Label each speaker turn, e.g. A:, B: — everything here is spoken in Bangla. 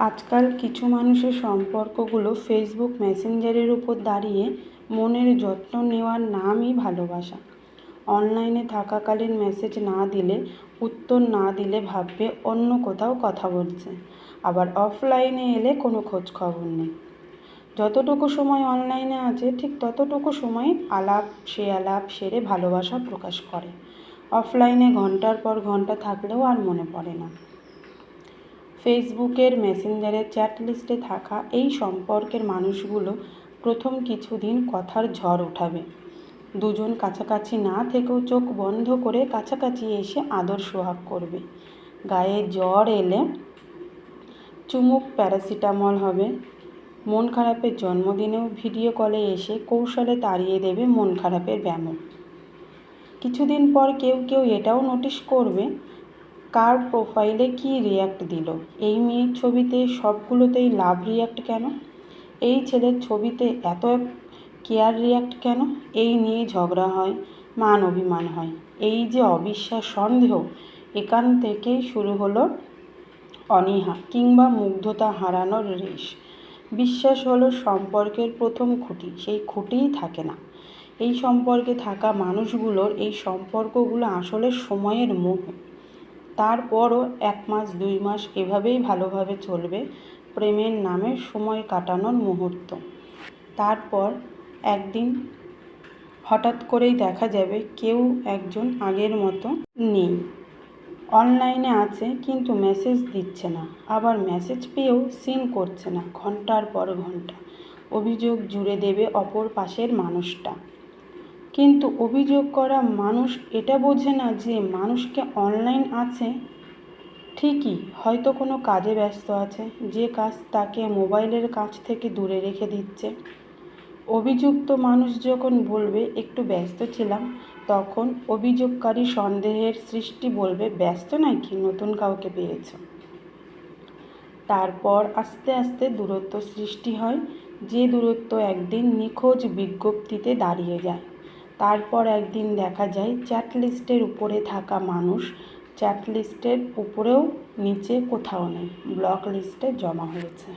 A: আজকাল কিছু মানুষের সম্পর্কগুলো ফেসবুক মেসেঞ্জারের উপর দাঁড়িয়ে মনের যত্ন নেওয়ার নামই ভালোবাসা। অনলাইনে থাকাকালীন মেসেজ না দিলে, উত্তর না দিলে ভাববে অন্য কোথাও কথা বলছে। আবার অফলাইনে এলে কোনো খোঁজ খবর নেই। যতটুকু সময় অনলাইনে আছে, ঠিক ততটুকু সময় আলাপ সে আলাপ সেরে ভালোবাসা প্রকাশ করে। অফলাইনে ঘণ্টার পর ঘণ্টা থাকলেও আর মনে পড়ে না। ফেসবুকের মেসেঞ্জারের চ্যাট লিস্টে থাকা এই সম্পর্কের মানুষগুলো প্রথম কিছুদিন কথার ঝড় উঠাবে। দুজন কাছাকাছি না থেকেও চোখ বন্ধ করে কাছাকাছি এসে আদর সোহাগ করবে। গায়ে জ্বর এলে চুমুক প্যারাসিটামল হবে। মন খারাপের জন্মদিনেও ভিডিও কলে এসে কৌশলে তাড়িয়ে দেবে মন খারাপের ব্যামো। কিছুদিন পর কেউ কেউ এটাও নোটিশ করবে কার প্রোফাইলে কী রিয়্যাক্ট দিল? এই মেয়ের ছবিতে সবগুলোতেই লাভ রিয়্যাক্ট কেন? এই ছেলের ছবিতে এত কেয়ার রিয়্যাক্ট কেন? এই নিয়ে ঝগড়া হয়, মান অভিমান হয়। এই যে অবিশ্বাস সন্দেহ, এখান থেকেই শুরু হলো অনীহা কিংবা মুগ্ধতা হারানোর রেশ। বিশ্বাস হলো সম্পর্কের প্রথম খুঁটি, সেই খুঁটিই থাকে না। এই সম্পর্কে থাকা মানুষগুলোর এই সম্পর্কগুলো আসলে সময়ের মোহ। তারপরও এক মাস, দুই মাস এভাবেই ভালোভাবে চলবে প্রেমের নামে সময় কাটানোর মুহূর্ত। তারপর একদিন হঠাৎ করেই দেখা যাবে কেউ একজন আগের মতো নেই। অনলাইনে আছে কিন্তু মেসেজ দিচ্ছে না, আবার মেসেজ পেয়েও সিন করছে না, ঘণ্টার পর ঘণ্টা। অভিযোগ জুড়ে দেবে অপর পাশের মানুষটা। কিন্তু অভিযোগ করা মানুষ এটা বোঝে না যে মানুষকে অনলাইন আছে ঠিকই, হয়তো কোনো কাজে ব্যস্ত আছে, যে কাজ তাকে মোবাইলের কাছ থেকে দূরে রেখে দিচ্ছে। অভিযুক্ত মানুষ যখন বলবে, একটু ব্যস্ত ছিলাম, তখন অভিযোগকারী সন্দেহের সৃষ্টি বলবে, ব্যস্ত নাকি? নতুন কাউকে পেয়েছ? তারপর আস্তে আস্তে দূরত্ব সৃষ্টি হয়, যে দূরত্ব একদিন নিখোঁজ বিজ্ঞপ্তিতে দাঁড়িয়ে যায়। তারপর একদিন দেখা যায় চ্যাট লিস্টের উপরে থাকা মানুষ চ্যাট লিস্টের উপরেও নিচে কোথাও নেই। ব্লক লিস্টে জমা হয়েছে।